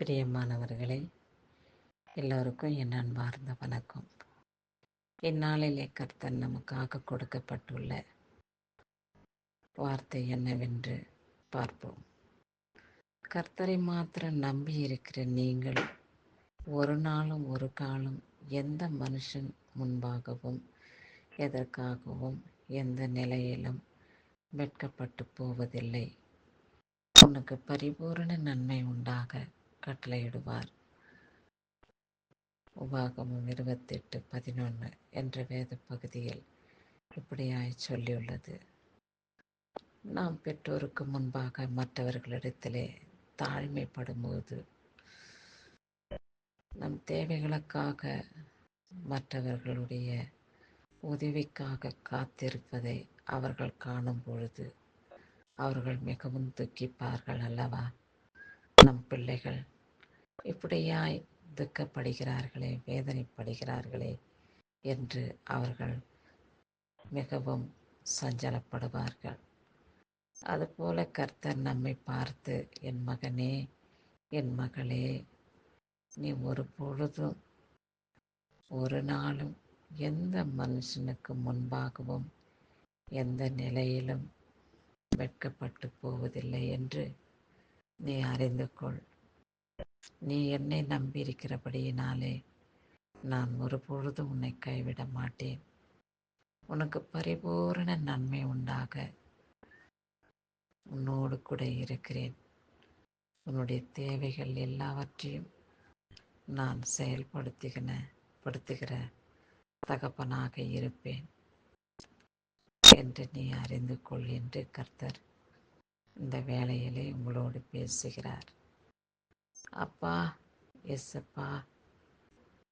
பிரியமானவர்களே எல்லோருக்கும் என் அன்பார்ந்த வணக்கம். இந்நாளிலே கர்த்தர் நமக்காக கொடுக்கப்பட்டுள்ள வார்த்தை என்னவென்று பார்ப்போம். கர்த்தரை மாத்திரம் நம்பி இருக்கிற நீங்கள் ஒரு நாளும் ஒரு காலம் எந்த மனுஷன் முன்பாகவும் எதற்காகவும் எந்த நிலையிலும் வெட்கப்பட்டு போவதில்லை. உனக்கு பரிபூரண நன்மை உண்டாக கட்டளையிடுவார் உபாகமும் இருபத்தெட்டு பதினொன்று என்ற வேத பகுதியில் இப்படியாய் சொல்லியுள்ளது. நாம் பெற்றோருக்கு முன்பாக மற்றவர்களிடத்திலே தாழ்மைப்படும்போது நம் தேவைகளுக்காக மற்றவர்களுடைய உதவிக்காக காத்திருப்பதை அவர்கள் காணும் பொழுது அவர்கள் மிகவும் துக்கிப்பார்கள் அல்லவா? நம் பிள்ளைகள் இப்படியாய் துக்கப்படுகிறார்களே வேதனைப்படுகிறார்களே என்று அவர்கள் மிகவும் சஞ்சலப்படுவார்கள். அதுபோல கர்த்தர் நம்மை பார்த்து என் மகனே என் மகளே நீ ஒரு பொழுதும் ஒரு நாளும் எந்த மனுஷனுக்கு முன்பாகவும் எந்த நிலையிலும் வெட்கப்பட்டு போவதில்லை என்று நீ அறிந்து கொள். நீ என்னை நம்பியிருக்கிறபடியினாலே நான் ஒரு பொழுதும் உன்னை கைவிட மாட்டேன். உனக்கு பரிபூரண நன்மை உண்டாக. உன்னோடு கூட இருக்கிறேன். உன்னுடைய தேவைகள் எல்லாவற்றையும் நான் செயல்படுத்துகிற படுத்துகிற தகப்பனாக இருப்பேன் என்று நீ அறிந்து கொள் என்று கர்த்தர் இந்த வேளையிலே உங்களோடு பேசுகிறார். அப்பா எஸ்அப்பா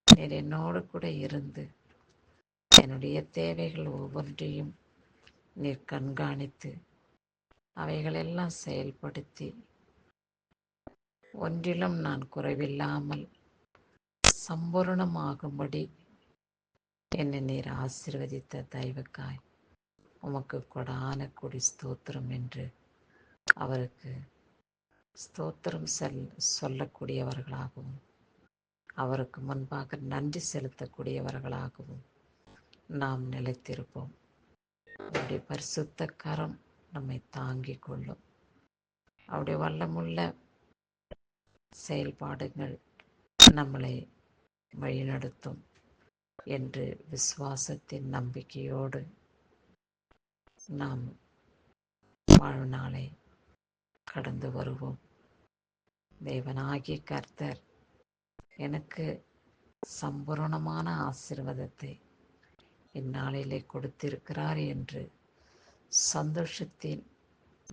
நீர் என்னோடு கூட இருந்து என்னுடைய தேவைகள் ஒவ்வொன்றையும் நீர் கண்காணித்து அவைகளெல்லாம் செயல்படுத்தி ஒன்றிலும் நான் குறைவில்லாமல் சம்பூர்ணமாகும்படி என்னை நீர் ஆசிர்வதித்த தயவுக்காய் உமக்கு கொடான கொடி ஸ்தோத்திரம் என்று அவருக்கு ஸ்தோத்திரம் செல் சொல்லக்கூடியவர்களாகவும் அவருக்கு முன்பாக நன்றி செலுத்தக்கூடியவர்களாகவும் நாம் நிலைத்திருப்போம். அவருடைய பரிசுத்த கரம் நம்மை தாங்கிக் கொள்ளும். அவருடைய வல்லமுள்ள செயல்பாடுகள் நம்மளை வழிநடத்தும் என்று விசுவாசத்தின் நம்பிக்கையோடு நாம் வாழ்நாளை கடந்து வருவோம். தேவனாகிய கர்த்தர் எனக்கு சம்பூரணமான ஆசிர்வாதத்தை இந்நாளிலே கொடுத்திருக்கிறார் என்று சந்தோஷத்தின்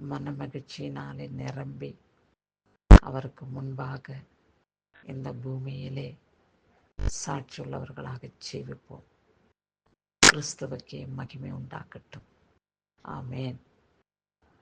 மன மகிழ்ச்சியினாலே நிரம்பி அவருக்கு முன்பாக இந்த பூமியிலே சாட்சியுள்ளவர்களாக ஜீவிப்போம். கிறிஸ்துவக்கே மகிமை உண்டாக்கட்டும் ஆமேன்.